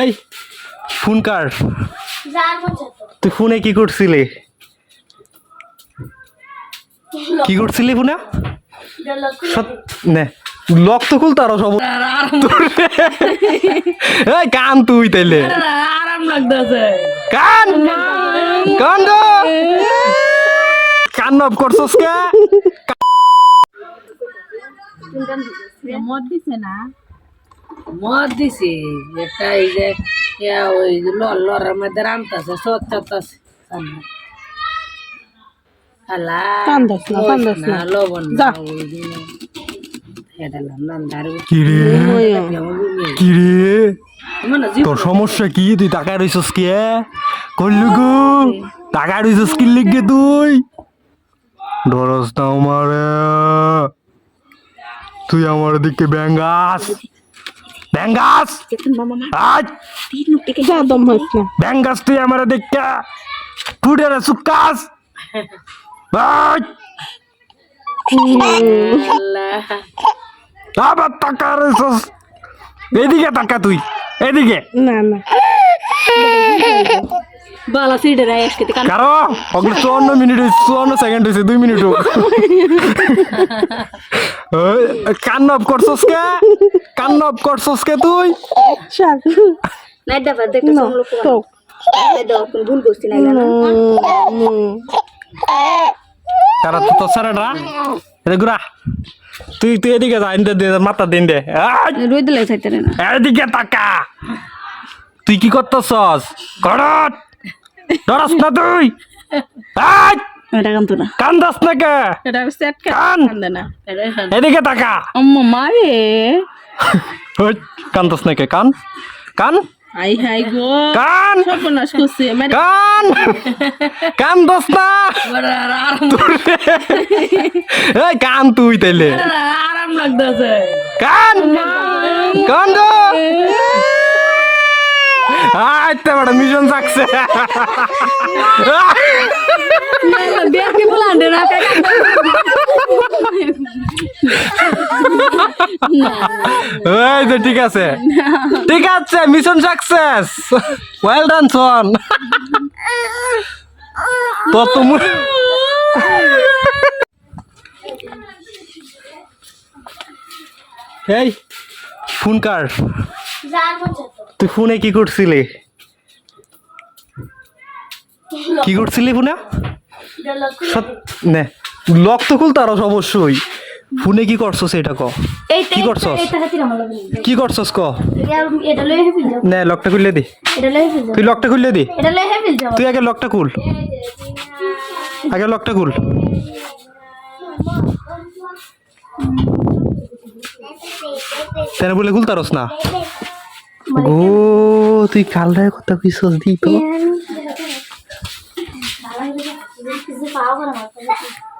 এই, ফোন কার? তুই ফোনে কি করছিলি? কি করছিলি ফোনে? নে লক তো খুলতো আরও সব কান তুই তাইলে। আরাম লাগতেছে কান কান কান অফ করছস কে? মদ দিছে না? মদ দিছে। এটা এই যে ওই লরের মধ্যে রামতাছে তোর সমস্যা কি? তুই টাকা রইছস কে করলু গো টাকা রইছস কি লিখে তুই? ডরস না আমারে। তুই আমার দিকে ব্যাঙ্গাস। ব্যাঙ্গাস! আজ ব্যাঙ্গাস তুই আমার দিকে। টুডে রে সুকাস আবার টাকা রইছস এদিকে টাকা তুই। এদিকে। না না। বালা সিডে রায় আজকে কান কারও ওগুলো চুয়ান্ন মিনিট হয়েছে চুয়ান্ন সেকেন্ড হয়েছে দুই মিনিট হোক কান অফ করছস কে? কান অফ করছস কে তুই? শাক নাই দাবা দেখতে লোক তো। দাও ভুল করছি না কারা তো তোর সারাটা এটা তুই তুই এদিকে যা ইন্দে দে মাথা দিন দে আয়, রই না। এদিকে তাকা। তুই কি করতেছস? করত ডরাস না তুই। এটা না। কান্দাস না কে? এটা সেট কান। কান্দে না। এদিকে তাকা। আম্মা মারে। কান্দাস না কে? কান। কান। হাই হাই গো। কান। সর্বনাশ করছে কান কান। দোস না। এই কান তুই তাইলে। আরাম লাগতেছে। কান। কান দো আইতে বড় মিশন দেখি এই তো ঠিক আছে। ঠিক আছে mission success well done son তো তুমি এই ফোন কার? তুই ফোনে কি করছিলি? কি করছিলি ফোনে? নে। লক তো খুলতো আরও অবশ্যই। ফোনে কি করছস এটা ক? কি করছস? কি করছস ক? নে লকটা খুললে দি। তুই লকটা খুললে দি। তুই আগে লকটা খুল। আগে লকটা খুল। তেনে বলে খুলতারস না? গো তুই কালটায় কথা কইছস দি তো 发过来 kenapa?